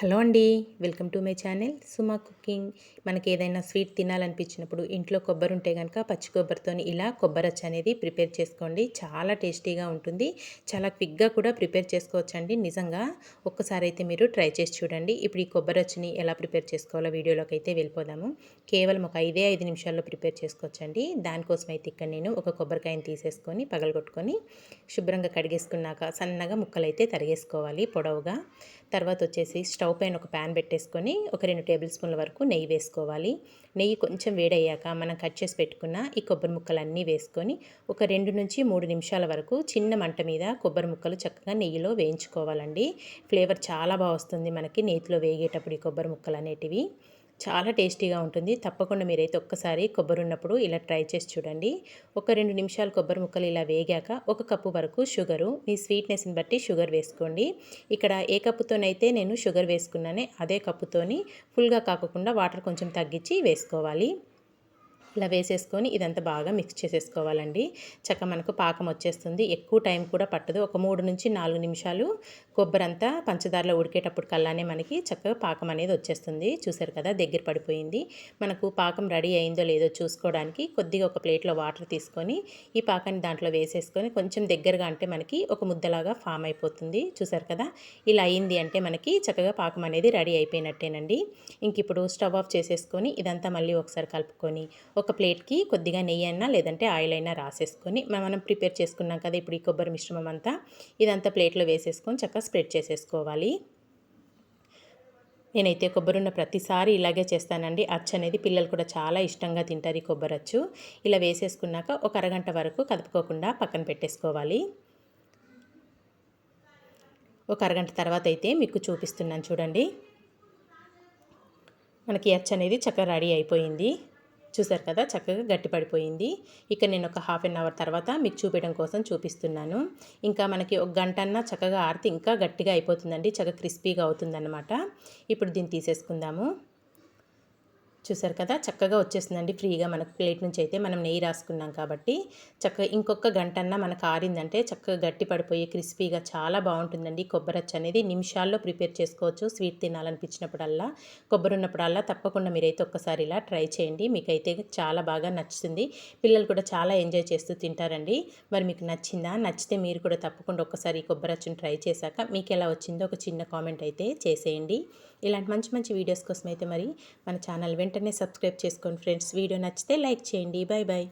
Hello అండి welcome to my channel Suma cooking. మనకి ఏదైనా స్వీట్ తినాలనిపించినప్పుడు ఇంట్లో కొబ్బరి ఉంటే కనుక పచ్చి కొబ్బరితో ఇలా కొబ్బరచ్చ అనేది ప్రిపేర్ చేసుకోండి. చాలా టేస్టీగా ఉంటుంది. చాలా క్విక్గా కూడా ప్రిపేర్ చేసుకోవచ్చు అండి నిజంగా ఒక్కసారి అయితే మీరు ట్రై చేసి చూడండి. ఇప్పుడు ఈ కొబ్బరచ్చని ఎలా ప్రిపేర్ చేసుకోవాలో వీడియోలోకి అయితే వెళ్ళిపోదాము. కేవలం ఒక ఐదే ఐదు నిమిషాల్లో ప్రిపేర్ చేసుకోవచ్చండి. దానికోసం అయితే ఇక్కడ నేను ఒక కొబ్బరికాయని తీసేసుకొని పగలగొట్టుకొని శుభ్రంగా కడిగేసుకున్నాక సన్నగా ముక్కలైతే తరిగేసుకోవాలి పొడవుగా. తర్వాత వచ్చేసి స్టవ్ పైన ఒక ప్యాన్ పెట్టేసుకొని ఒక రెండు టేబుల్ స్పూన్ల వరకు నెయ్యి వేసుకోవాలి. నెయ్యి కొంచెం వేడయ్యాక మనం కట్ చేసి పెట్టుకున్న ఈ కొబ్బరి ముక్కలన్నీ వేసుకొని ఒక రెండు నుంచి మూడు నిమిషాల వరకు చిన్న మంట మీద కొబ్బరి ముక్కలు చక్కగా నెయ్యిలో వేయించుకోవాలండి. ఫ్లేవర్ చాలా బాగా వస్తుంది మనకి నేతిలో వేగేటప్పుడు ఈ కొబ్బరి ముక్కలు అనేటివి. చాలా టేస్టీగా ఉంటుంది. తప్పకుండా మీరైతే ఒక్కసారి కొబ్బరి ఉన్నప్పుడు ఇలా ట్రై చేసి చూడండి. ఒక రెండు నిమిషాలు కొబ్బరి ముక్కలు ఇలా వేగాక ఒక కప్పు వరకు షుగరు మీ స్వీట్నెస్ని బట్టి షుగర్ వేసుకోండి. ఇక్కడ ఏ కప్పుతోనైతే నేను షుగర్ వేసుకున్నానే అదే కప్పుతోని ఫుల్గా కాకుండా వాటర్ కొంచెం తగ్గించి వేసుకోవాలి. ఇలా వేసేసుకొని ఇదంతా బాగా మిక్స్ చేసేసుకోవాలండి. చక్క మనకు పాకం వచ్చేస్తుంది. ఎక్కువ టైం కూడా పట్టదు. ఒక మూడు నుంచి నాలుగు నిమిషాలు కొబ్బరి అంతా పంచదారలో ఉడికేటప్పుడు కల్లానే మనకి చక్కగా పాకం అనేది వచ్చేస్తుంది. చూసారు కదా దగ్గర పడిపోయింది. మనకు పాకం రెడీ అయిందో లేదో చూసుకోవడానికి కొద్దిగా ఒక ప్లేట్లో వాటర్ తీసుకొని ఈ పాకాన్ని దాంట్లో వేసేసుకొని కొంచెం దగ్గరగా అంటే మనకి ఒక ముద్దలాగా ఫామ్ అయిపోతుంది. చూసారు కదా ఇలా అయింది అంటే మనకి చక్కగా పాకం అనేది రెడీ అయిపోయినట్టేనండి. ఇంక ఇప్పుడు స్టవ్ ఆఫ్ చేసేసుకొని ఇదంతా మళ్ళీ ఒకసారి కలుపుకొని ఒక ప్లేట్కి కొద్దిగా నెయ్యి అయినా లేదంటే ఆయిల్ అయినా రాసేసుకొని మనం ప్రిపేర్ చేసుకున్నాం కదా ఇప్పుడు ఈ కొబ్బరి మిశ్రమం అంతా ఇదంతా ప్లేట్లో వేసేసుకొని చక్కగా స్ప్రెడ్ చేసేసుకోవాలి. నేనైతే కొబ్బరి ఉన్న ప్రతిసారి ఇలాగే చేస్తానండి. అచ్చు అనేది పిల్లలు కూడా చాలా ఇష్టంగా తింటారు ఈ కొబ్బరి అచ్చు. ఇలా వేసేసుకున్నాక ఒక అరగంట వరకు కదుపుకోకుండా పక్కన పెట్టేసుకోవాలి. ఒక అరగంట తర్వాత అయితే మీకు చూపిస్తున్నాను చూడండి. మనకి అచ్చు అనేది చక్కగా రెడీ అయిపోయింది. చూసారు కదా చక్కగా గట్టిపడిపోయింది ఇక నేను ఒక హాఫ్ అన్ అవర్ తర్వాత మీకు చూపించడం కోసం చూపిస్తున్నాను. ఇంకా మనకి ఒక గంట అన్నా చక్కగా ఆరితే ఇంకా గట్టిగా అయిపోతుందండి చక్కగా క్రిస్పీగా అవుతుందన్నమాట. ఇప్పుడు దీన్ని తీసేసుకుందాము. చూసారు కదా చక్కగా వచ్చేసిందండి. ఫ్రీగా మనకు ప్లేట్ నుంచి అయితే మనం నెయ్యి రాసుకున్నాం కాబట్టి చక్కగా ఇంకొక గంటన్నా మనకు ఆరిందంటే చక్కగా గట్టి పడిపోయి క్రిస్పీగా చాలా బాగుంటుందండి. కొబ్బరచ్చు అనేది నిమిషాల్లో ప్రిపేర్ చేసుకోవచ్చు. స్వీట్ తినాలనిపించినప్పుడల్లా కొబ్బరి ఉన్నప్పుడల్లా తప్పకుండా మీరైతే ఒక్కసారి ఇలా ట్రై చేయండి. మీకైతే చాలా బాగా నచ్చుతుంది. పిల్లలు కూడా చాలా ఎంజాయ్ చేస్తూ తింటారండి. మరి మీకు నచ్చిందా? నచ్చితే మీరు కూడా తప్పకుండా ఒక్కసారి కొబ్బరచ్చును ట్రై చేశాక మీకు ఎలా వచ్చిందో ఒక చిన్న కామెంట్ అయితే చేసేయండి. ఇలాంటి మంచి మంచి వీడియోస్ కోసం అయితే మరి మన ఛానల్ వెంటనే సబ్స్క్రైబ్ చేసుకోండి ఫ్రెండ్స్. వీడియో నచ్చితే లైక్ చేయండి. Bye bye